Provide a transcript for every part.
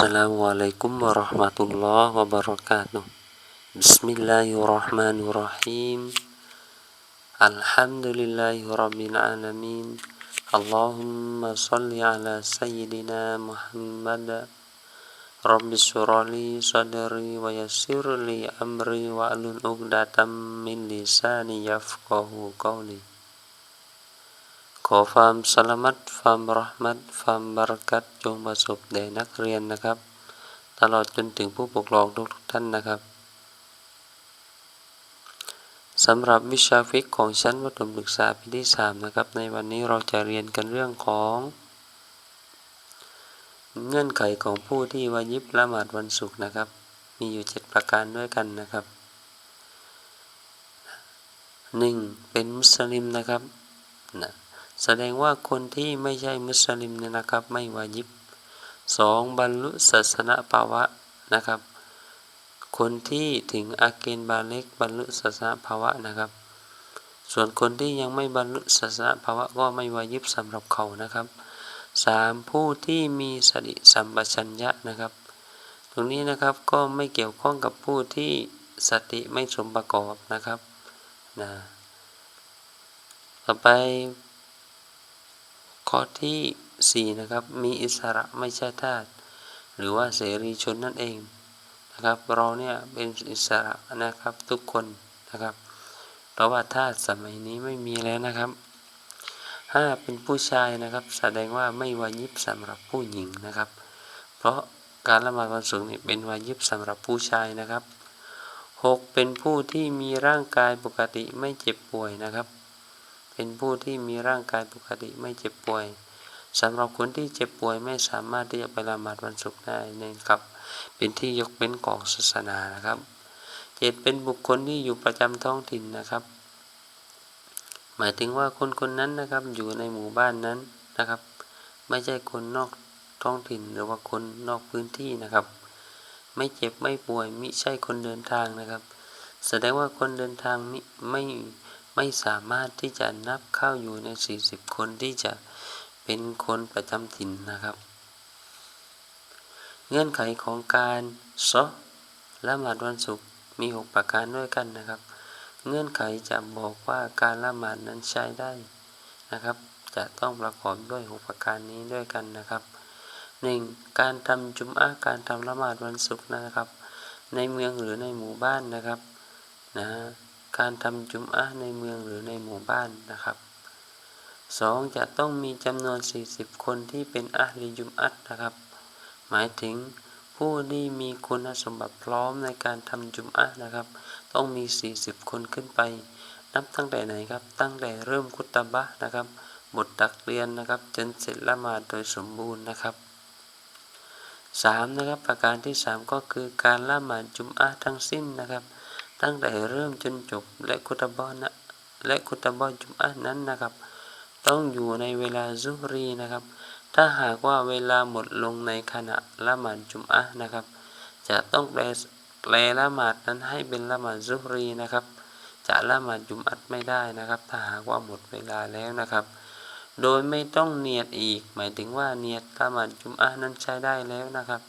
Assalamualaikum warahmatullahi wabarakatuh. Bismillahirrahmanirrahim. Alhamdulillahi rabbil alamin. Allahumma salli ala sayyidina Muhammad. Rabbi surali sadri wa yassir li amri wa alun uqdatam min lisani yafqahu qawli ขอความสลามัดความรหมัดความบารักัตจงประสบแด่นักเรียนนะครับ ตลอดจนถึงผู้ปกครองทุกท่านนะครับสำหรับวิชาฟิกของชั้นมัธยมศึกษาปีที่ 3 นะครับ ในวันนี้เราจะเรียนกันเรื่องของ เงื่อนไขของผู้ที่วายิบละหมาดวันศุกร์นะครับ มีอยู่ 7 ประการด้วยกันนะครับ 1. เป็นมุสลิมนะครับนะ แสดงว่าคนที่ไม่ใช่มุสลิมเนี่ยนะครับไม่วาญิบสองบรรลุศาสนาภาวะนะครับ คนที่ถึงอาเกณบาเล็กบรรลุศาสนาภาวะนะครับ ส่วนคนที่ยังไม่บรรลุศาสนาภาวะก็ไม่วาญิบสำหรับเขานะครับสามผู้ที่มีสติสัมปชัญญะนะครับ ตรงนี้นะครับก็ไม่เกี่ยวข้องกับผู้ที่สติไม่สมประกอบนะครับนะต่อไป ข้อที่ 4 นะครับ มีอิสระไม่ใช่ทาสหรือว่าเสรีชนนั่นเองนะครับ เราเนี่ยเป็นอิสระนะครับทุกคนนะครับเพราะว่าทาสสมัยนี้ไม่มีแล้วนะครับห้าเป็นผู้ชายนะครับ แสดงว่าไม่วายิบสำหรับผู้หญิงนะครับ เพราะการละหมาดวันศุกร์นี่เป็นวายิบสำหรับผู้ชายนะครับหกเป็นผู้ที่มีร่างกายปกติไม่เจ็บป่วยนะครับ เป็นผู้ที่มีร่างกายปกติไม่เจ็บป่วยสำหรับคนที่เจ็บป่วยไม่สามารถที่จะไปละหมาดวันศุกร์ได้นะครับเป็นที่ยกเว้นของศาสนานะครับ เจ็ดเป็นบุคคลที่อยู่ประจำท้องถิ่นนะครับ หมายถึงว่าคนคนนั้นนะครับอยู่ในหมู่บ้านนั้นนะครับ ไม่ใช่คนนอกท้องถิ่นหรือว่าคนนอกพื้นที่นะครับ ไม่เจ็บไม่ป่วยมิใช่คนเดินทางนะครับ แสดงว่าคนเดินทางมิไม่ ไม่สามารถที่จะนับเข้าอยู่ใน 40 คนที่จะเป็นคนประจำถิ่นนะครับ เงื่อนไขของการซอละหมาดวันศุกร์มี 6 ประการด้วยกันนะครับ เงื่อนไขจะบอกว่าการละหมาดนั้นใช้ได้นะครับ จะต้องประกอบด้วย 6 ประการนี้ด้วยกันนะครับ 1. การทำจุมอะการทำละหมาดวันศุกร์นะครับ ในเมืองหรือในหมู่บ้านนะครับนะ การทำจุมอะในเมืองหรือในหมู่บ้านนะครับ 2. จะต้องมีจำนวน 40 คนที่เป็นอะลีจุมอัตนะครับ หมายถึงผู้ที่มีคุณสมบัติพร้อมในการทำจุมอะนะครับ ต้องมี 40 คนขึ้นไป นับตั้งแต่ไหนครับ ตั้งแต่เริ่มคุตบะนะครับ บทตักเรียนนะครับ จนเสร็จละหมาดโดยสมบูรณ์นะครับ 3. นะครับประการที่ 3 ก็คือการละหมาดจุมอะทั้งสิ้นนะครับ ตั้งแต่เริ่มจนจบและคุตบอนะและคุตบอจุมอะนั้นนะครับ ต้องอยู่ในเวลาซุฮรีนะครับ ถ้าหากว่าเวลาหมดลงในขณะละหมาดจุมอะนะครับ จะต้องแปลแปลละหมาดนั้นให้เป็นละหมาดซุฮรีนะครับ จะละหมาดจุมอัดไม่ได้นะครับ ถ้าหากว่าหมดเวลาแล้วนะครับ โดยไม่ต้องเนียดอีก หมายถึงว่าเนียดละหมาดจุมอะนั้นใช้ได้แล้วนะครับ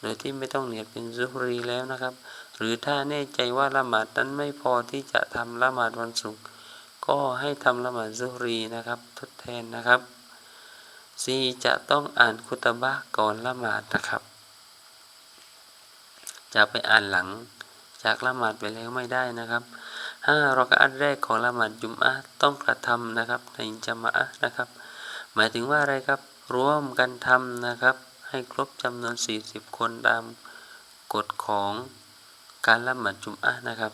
โดยที่ไม่ต้องเนียดเป็นซุฮรีแล้วนะครับ หรือถ้าแน่ใจว่าละหมาดนั้นไม่พอที่จะทำละหมาดวันศุกร์ก็ให้ทำละหมาดซุรีนะครับ ทดแทนนะครับซีจะต้องอ่านคุตบะก่อนละหมาดนะครับ จะไปอ่านหลังจากละหมาดไปแล้วไม่ได้นะครับห้ารอกอันแรกของละหมาดจุมอะต้องกระทำนะครับในจามะนะครับ หมายถึงว่าอะไรครับร่วมกันทำนะครับ ให้ครบจำนวน 40 คนตามกฎของ การละหมาดจุมอะนะครับ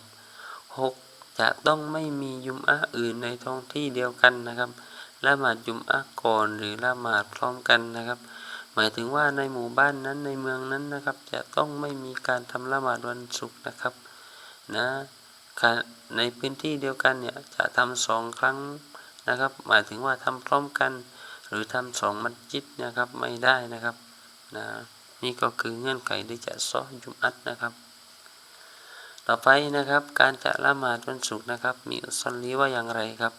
6. จะต้องไม่มียุมอะอื่นในท้องที่เดียวกันนะครับละหมาดจุมอะก่อนหรือละหมาดพร้อมกันนะครับ หมายถึงว่าในหมู่บ้านนั้นในเมืองนั้นนะครับ จะต้องไม่มีการทำละหมาดวันศุกร์นะครับนะในพื้นที่เดียวกันเนี่ยจะทำสองครั้งนะครับ หมายถึงว่าทำพร้อมกัน หรือทำสองมัสยิดนะครับไม่ได้นะครับนะนี่ก็คือเงื่อนไขที่จะซ้อยุมอัดนะครับ ต่อไปนะครับ การจะละหมาดวันศุกร์นะครับ มีอุสลีว่าอย่างไรครับ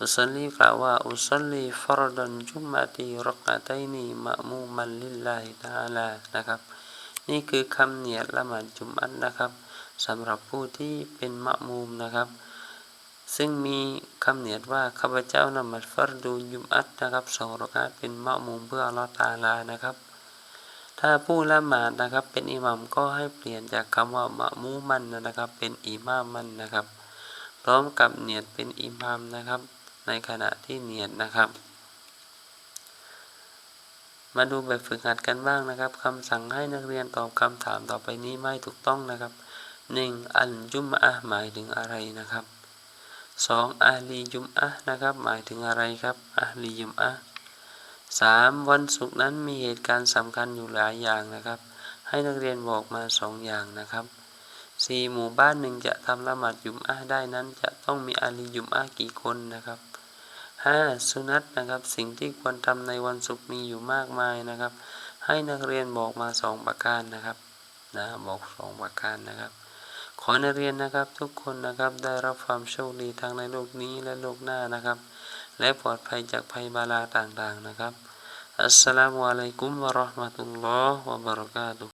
อุสลีกล่าวว่าอุสลีฟรดันจุมมาตีรักะตัยนีมะมูมันลิลลาฮิตาลานะครับ นี่คือคำเนียดละหมาดจุมอันนะครับสำหรับผู้ที่เป็นมะมูมนะครับ ซึ่งมีคำเนียดว่าข้าพเจ้านมัดฟัรดูยุมอัดนะครับสองรกาเป็นมะมูมเพื่ออัลลอฮฺตาลานะครับ ถ้าผู้ละหมาดนะครับ เป็นอิหมัมก็ให้เปลี่ยนจากคำว่ามะมูมันนะครับ เป็นอิมามันนะครับ พร้อมกับเนียดเป็นอิมามนะครับ ในขณะที่เนียดนะครับ มาดูแบบฝึกหัดกันบ้างนะครับคำสั่งให้นักเรียนตอบคำถามต่อไปนี้ไม่ถูกต้องนะครับหนึ่งอัลจุมอะหมายถึงอะไรนะครับสองอาลีจุมอะนะครับ หมายถึงอะไรครับอาลีจุมอะ สามวันศุกร์นั้นมีเหตุการณ์สำคัญอยู่หลายอย่างนะครับ ให้นักเรียนบอกมาสองอย่างนะครับสี่หมู่บ้านหนึ่งจะทำละหมาดยุมอะได้นั้น จะต้องมีอาลียุมอะกี่คนนะครับห้าสุนัตนะครับ สิ่งที่ควรทำในวันศุกร์มีอยู่มากมายนะครับ ให้นักเรียนบอกมาสองประการนะครับนะบอกสองประการนะครับ ขอนักเรียนนะครับทุกคนนะครับได้รับความโชคดีทั้งในโลกนี้และโลกหน้านะครับ และปลอดภัยจากภัยบาลาต่างๆนะครับ อัสสลามุอะลัยกุมวะเราะห์มะตุลลอฮ์วะบะเราะกาตุฮ์